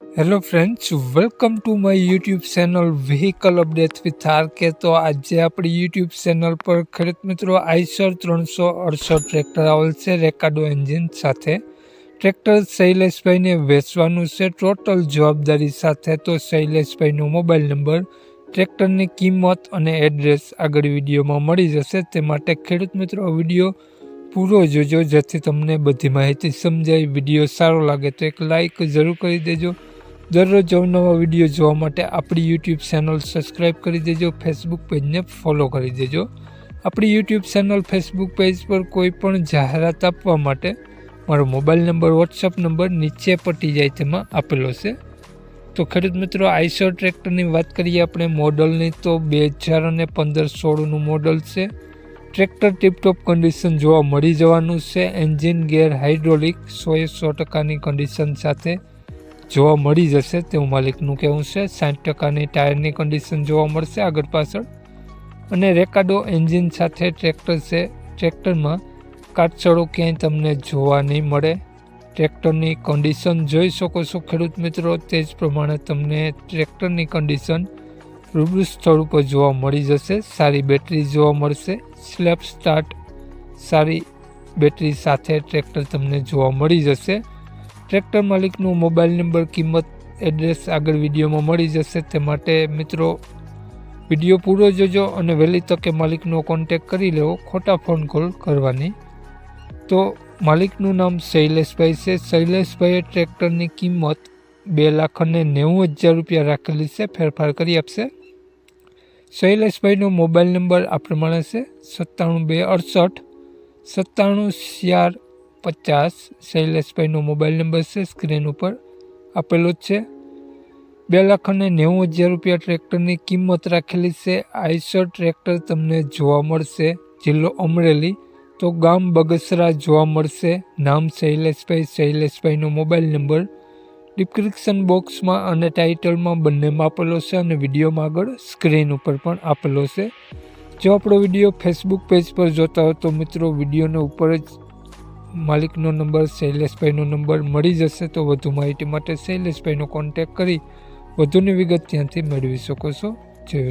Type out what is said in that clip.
Hello friends welcome to my YouTube channel vehicle update with RK તો આજે આપણી YouTube channel પર ખેડૂત મિત્રો આઈસર ત્રણસો અડસઠ ટ્રેક્ટર આવેલ છે, રેકાડો એન્જિન સાથે. ટ્રેક્ટર શૈલેષભાઈને વેચવાનું છે ટોટલ જવાબદારી સાથે. તો શૈલેષભાઈનો મોબાઈલ નંબર ટ્રેક્ટરની કિંમત અને એડ્રેસ આગળ વિડીયોમાં મળી જશે. તે માટે ખેડૂત મિત્રો વીડિયો પૂરો જોજો, જેથી તમને બધી માહિતી સમજાય, વીડિયો સારો લાગે તો એક લાઇક જરૂર કરી દેજો. દરરોજ અવનવા વીડિયો જોવા માટે આપણી યુટ્યુબ ચેનલ સબસ્ક્રાઈબ કરી દેજો ફેસબુક પેજને ફોલો કરી દેજો. આપણી યુટ્યુબ ચેનલ ફેસબુક પેજ પર કોઈ પણ જાહેરાત આપવા માટે મારો મોબાઈલ નંબર વોટ્સઅપ નંબર નીચે પટી જાય તેમાં આપેલો છે. તો ખેડૂત મિત્રો આઈસો ટ્રેક્ટરની વાત કરીએ આપણે, મોડલની તો બે હજાર અને પંદર સોળનું મોડલ છે. ટ્રેક્ટર ટીપટોપ કન્ડિશન જોવા મળી જવાનું છે. એન્જિન ગેર હાઇડ્રોલિક સોએ સો ટકાની કન્ડિશન સાથે જોવા મળી જશે તેવું માલિકનું કહેવું છે. સાઠ ટકાની ટાયરની કન્ડિશન જોવા મળશે આગળ પાછળ. અને રેકાડો એન્જિન સાથે ટ્રેક્ટર છે. ટ્રેક્ટરમાં કાટછડો ક્યાંય તમને જોવા નહીં મળે. ટ્રેક્ટરની કન્ડિશન જોઈ શકો છો ખેડૂત મિત્રો. તે જ પ્રમાણે તમને ટ્રેક્ટરની કન્ડિશન રૂબરૂ સ્થળ ઉપર જોવા મળી જશે. સારી બેટરી જોવા મળશે. સ્લેપ સ્ટાર્ટ સારી બેટરી સાથે ટ્રેક્ટર તમને જોવા મળી જશે. ટ્રેક્ટર માલિકનો મોબાઈલ નંબર, કિંમત, એડ્રેસ આગળ વિડીયોમાં મળી જશે. તે માટે મિત્રો, વીડિયો પૂરો જોજો અને વહેલી તકે માલિકનો કોન્ટેક કરી લેવો. ખોટા ફોન કોલ કરવાની. તો માલિકનું નામ શૈલેષભાઈ છે. શૈલેષભાઈએ ટ્રેક્ટરની કિંમત બે લાખ અને નેવું હજાર રૂપિયા રાખેલી છે. ફેરફાર કરી આપશે. શૈલેષભાઈનો મોબાઈલ નંબર આ પ્રમાણે છે. સત્તાણું બે અડસઠ, સત્તાણું ચાર પચાસ શૈલેષભાઈનો મોબાઈલ નંબર છે સ્ક્રીન ઉપર આપેલો જ છે. બે લાખ અને નેવું હજાર રૂપિયા ટ્રેક્ટરની કિંમત રાખેલી છે. આઈસર ટ્રેક્ટર તમને જોવા મળશે. જિલ્લો અમરેલી, તો ગામ બગસરા જોવા મળશે. નામ શૈલેષભાઈ શૈલેષભાઈનો મોબાઈલ નંબર ડિસ્ક્રિપ્શન બોક્સમાં અને ટાઇટલમાં બંનેમાં આપેલો છે અને વિડીયોમાં આગળ સ્ક્રીન ઉપર પણ આપેલો છે. જો આપણો વીડિયો ફેસબુક પેજ પર જોતા હો તો મિત્રો વિડીયોને ઉપર જ માલિકનો નંબર, શૈલેષભાઈનો નંબર મળી જશે તો વધુ માહિતી માટે શૈલેષભાઈનો કોન્ટેક કરી વધુની વિગત ત્યાંથી મેળવી શકો છો. જય